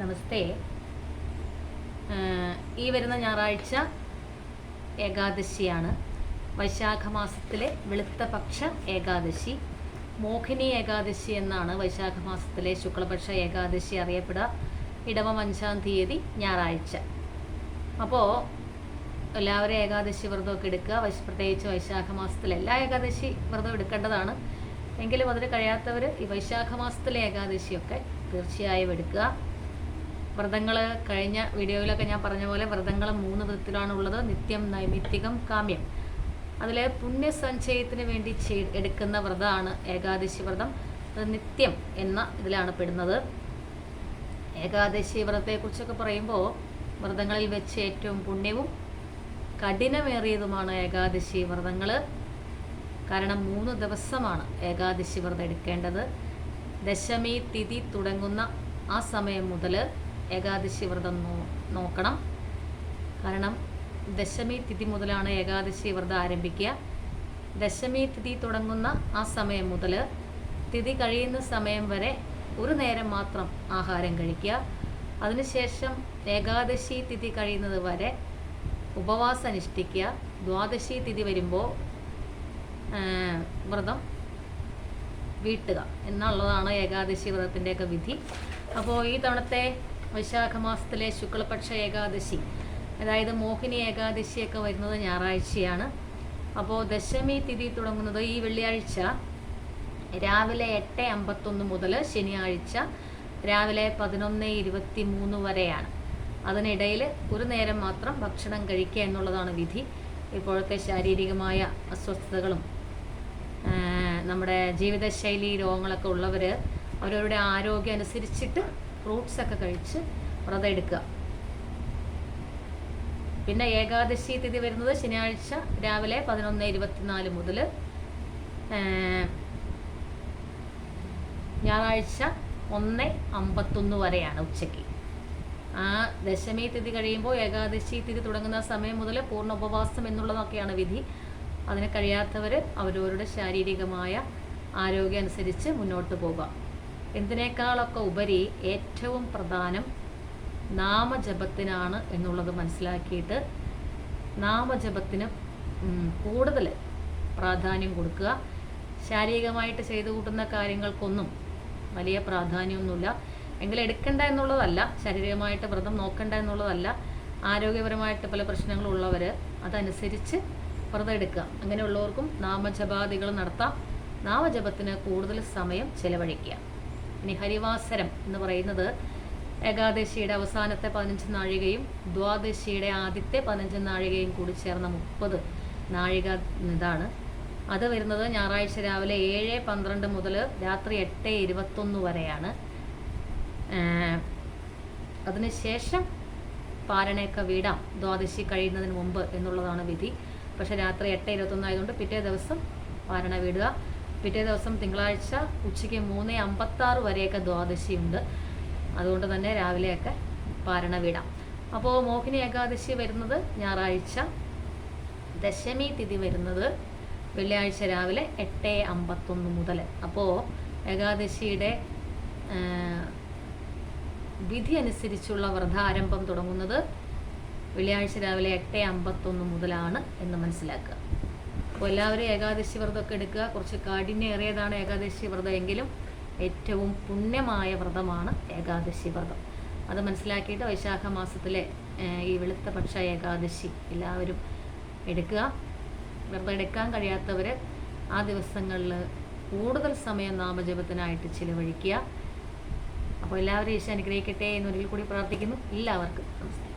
നമസ്തേ. ഈ വരുന്ന ഞായറാഴ്ച ഏകാദശിയാണ്. വൈശാഖ മാസത്തിലെ വെളുത്ത പക്ഷ ഏകാദശി. മോഹിനി ഏകാദശി എന്നാണ് വൈശാഖ മാസത്തിലെ ശുക്ലപക്ഷ ഏകാദശി അറിയപ്പെടുക. ഇടവം അഞ്ചാം തീയതി ഞായറാഴ്ച. അപ്പോൾ എല്ലാവരും ഏകാദശി വ്രതമൊക്കെ എടുക്കുക. പ്രത്യേകിച്ച് വൈശാഖ മാസത്തിൽ എല്ലാ ഏകാദശി വ്രതം എടുക്കേണ്ടതാണ്. എങ്കിലും അതിന് കഴിയാത്തവർ ഈ വൈശാഖ മാസത്തിലെ ഏകാദശിയൊക്കെ തീർച്ചയായും എടുക്കുക. വ്രതങ്ങൾ കഴിഞ്ഞ വീഡിയോയിലൊക്കെ ഞാൻ പറഞ്ഞ പോലെ വ്രതങ്ങൾ മൂന്ന് വിധത്തിലാണുള്ളത്. നിത്യം നൈമിത്തികം കാമ്യം. അതിൽ പുണ്യസഞ്ചയത്തിന് വേണ്ടി എടുക്കുന്ന വ്രതമാണ് ഏകാദശി വ്രതം. അത് നിത്യം എന്ന ഇതിലാണ് പെടുന്നത്. ഏകാദശി വ്രതത്തെക്കുറിച്ചൊക്കെ പറയുമ്പോൾ വ്രതങ്ങളിൽ വെച്ച് ഏറ്റവും പുണ്യവും കഠിനമേറിയതുമാണ് ഏകാദശി വ്രതങ്ങൾ കാരണം മൂന്ന് ദിവസമാണ് ഏകാദശി വ്രതം എടുക്കേണ്ടത്. ദശമി തിഥി തുടങ്ങുന്ന ആ സമയം മുതൽ ഏകാദശി വ്രതം നോക്കണം. കാരണം ദശമി തിഥി മുതലാണ് ഏകാദശി വ്രതം ആരംഭിക്കുക. ദശമി തിഥി തുടങ്ങുന്ന ആ സമയം മുതൽ തിഥി കഴിയുന്ന സമയം വരെ ഒരു നേരം മാത്രം ആഹാരം കഴിക്കുക. അതിനുശേഷം ഏകാദശി തിഥി കഴിയുന്നത് വരെ ഉപവാസം അനുഷ്ഠിക്കുക ദ്വാദശി തിഥി വരുമ്പോൾ വ്രതം വീട്ടുക. എന്നുള്ളതാണ് ഏകാദശി വ്രതത്തിന്റെയൊക്കെ വിധി. അപ്പോൾ ഈ തവണത്തെ വൈശാഖ മാസത്തിലെ ശുക്ലപക്ഷ ഏകാദശി അതായത് മോഹിനി ഏകാദശിയൊക്കെ വരുന്നത് ഞായറാഴ്ചയാണ്. അപ്പോൾ ദശമി തിഥി തുടങ്ങുന്നത് ഈ വെള്ളിയാഴ്ച രാവിലെ എട്ട് അമ്പത്തൊന്ന് മുതൽ ശനിയാഴ്ച രാവിലെ പതിനൊന്ന് ഇരുപത്തി മൂന്ന് വരെയാണ്. അതിനിടയിൽ ഒരു നേരം മാത്രം ഭക്ഷണം കഴിക്കുക എന്നുള്ളതാണ് വിധി. ഇപ്പോഴത്തെ ശാരീരികമായ അസ്വസ്ഥതകളും നമ്മുടെ ജീവിതശൈലി രോഗങ്ങളൊക്കെ ഉള്ളവർ അവരവരുടെ ആരോഗ്യം അനുസരിച്ചിട്ട് ഫ്രൂട്ട്സ് ഒക്കെ കഴിച്ച് വ്രതം എടുക്കുക. പിന്നെ ഏകാദശി തിഥി വരുന്നത് ശനിയാഴ്ച രാവിലെ പതിനൊന്ന് ഇരുപത്തിനാല് മുതൽ ഞായറാഴ്ച ഒന്ന് അമ്പത്തൊന്ന് വരെയാണ് ഉച്ചയ്ക്ക്. ആ ദശമി തിഥി കഴിയുമ്പോൾ ഏകാദശി തിഥി തുടങ്ങുന്ന സമയം മുതൽ പൂർണ ഉപവാസം എന്നുള്ളതൊക്കെയാണ് വിധി. അതിന് കഴിയാത്തവർ അവരവരുടെ ശാരീരികമായ ആരോഗ്യം അനുസരിച്ച് മുന്നോട്ട് പോകാം എന്തിനേക്കാളൊക്കെ ഉപരി ഏറ്റവും പ്രധാനം നാമജപത്തിനാണ് എന്നുള്ളത് മനസ്സിലാക്കിയിട്ട് നാമജപത്തിന് കൂടുതൽ പ്രാധാന്യം കൊടുക്കുക. ശാരീരികമായിട്ട് ചെയ്തു കൂട്ടുന്ന കാര്യങ്ങൾക്കൊന്നും വലിയ പ്രാധാന്യമൊന്നുമില്ല. എങ്കിലും എടുക്കണ്ട എന്നുള്ളതല്ല ശാരീരികമായിട്ട് വ്രതം നോക്കണ്ട എന്നുള്ളതല്ല ആരോഗ്യപരമായിട്ട് പല പ്രശ്നങ്ങളുള്ളവർ അതനുസരിച്ച് വ്രതം എടുക്കുക. അങ്ങനെയുള്ളവർക്കും നാമജപാദികൾ നടത്താം. നാമജപത്തിന് കൂടുതൽ സമയം ചെലവഴിക്കുക. ഇനി ഹരിവാസരം എന്ന് പറയുന്നത് ഏകാദശിയുടെ അവസാനത്തെ പതിനഞ്ച് നാഴികയും ദ്വാദശിയുടെ ആദ്യത്തെ പതിനഞ്ച് നാഴികയും കൂടി ചേർന്ന മുപ്പത് നാഴിക ഇതാണ്. അത് വരുന്നത് ഞായറാഴ്ച രാവിലെ ഏഴ് പന്ത്രണ്ട് മുതൽ രാത്രി എട്ട് ഇരുപത്തൊന്ന് വരെയാണ്. അതിനുശേഷം പാരണയൊക്കെ വീടാം. ദ്വാദശി കഴിയുന്നതിന് മുമ്പ് എന്നുള്ളതാണ് വിധി. പക്ഷേ രാത്രി എട്ട് ഇരുപത്തൊന്ന് ആയതുകൊണ്ട് പിറ്റേ ദിവസം പാരണ വിടുക. പിറ്റേ ദിവസം തിങ്കളാഴ്ച ഉച്ചയ്ക്ക് മൂന്ന് അമ്പത്താറ് വരെയൊക്കെ ദ്വാദശിയുണ്ട്. അതുകൊണ്ട് തന്നെ രാവിലെയൊക്കെ പാരണ വിടാം. അപ്പോൾ മോഹിനി ഏകാദശി വരുന്നത് ഞായറാഴ്ച. ദശമി തിഥി വരുന്നത് വെള്ളിയാഴ്ച രാവിലെ എട്ട് അമ്പത്തൊന്ന് മുതൽ. അപ്പോൾ ഏകാദശിയുടെ വിധി അനുസരിച്ചുള്ള വ്രതാരംഭം തുടങ്ങുന്നത് വെള്ളിയാഴ്ച രാവിലെ എട്ട് അമ്പത്തൊന്ന് മുതലാണ് എന്ന് മനസ്സിലാക്കുക. അപ്പോൾ എല്ലാവരും ഏകാദശി വ്രതമൊക്കെ എടുക്കുക. കുറച്ച് കാഠിന്യമേറിയതാണ് ഏകാദശി വ്രതം എങ്കിലും ഏറ്റവും പുണ്യമായ വ്രതമാണ് ഏകാദശി വ്രതം. അത് മനസ്സിലാക്കിയിട്ട് വൈശാഖ മാസത്തിലെ ഈ വെളുത്ത പക്ഷ ഏകാദശി എല്ലാവരും എടുക്കുക. വ്രതം എടുക്കാൻ കഴിയാത്തവർ ആ ദിവസങ്ങളിൽ കൂടുതൽ സമയം നാമജപത്തിനായിട്ട് ചിലവഴിക്കുക. അപ്പോൾ എല്ലാവരും ഈശോ അനുഗ്രഹിക്കട്ടെ എന്നൊരിക്കൽ കൂടി പ്രാർത്ഥിക്കുന്നു. എല്ലാവർക്കും നമസ്കാരം.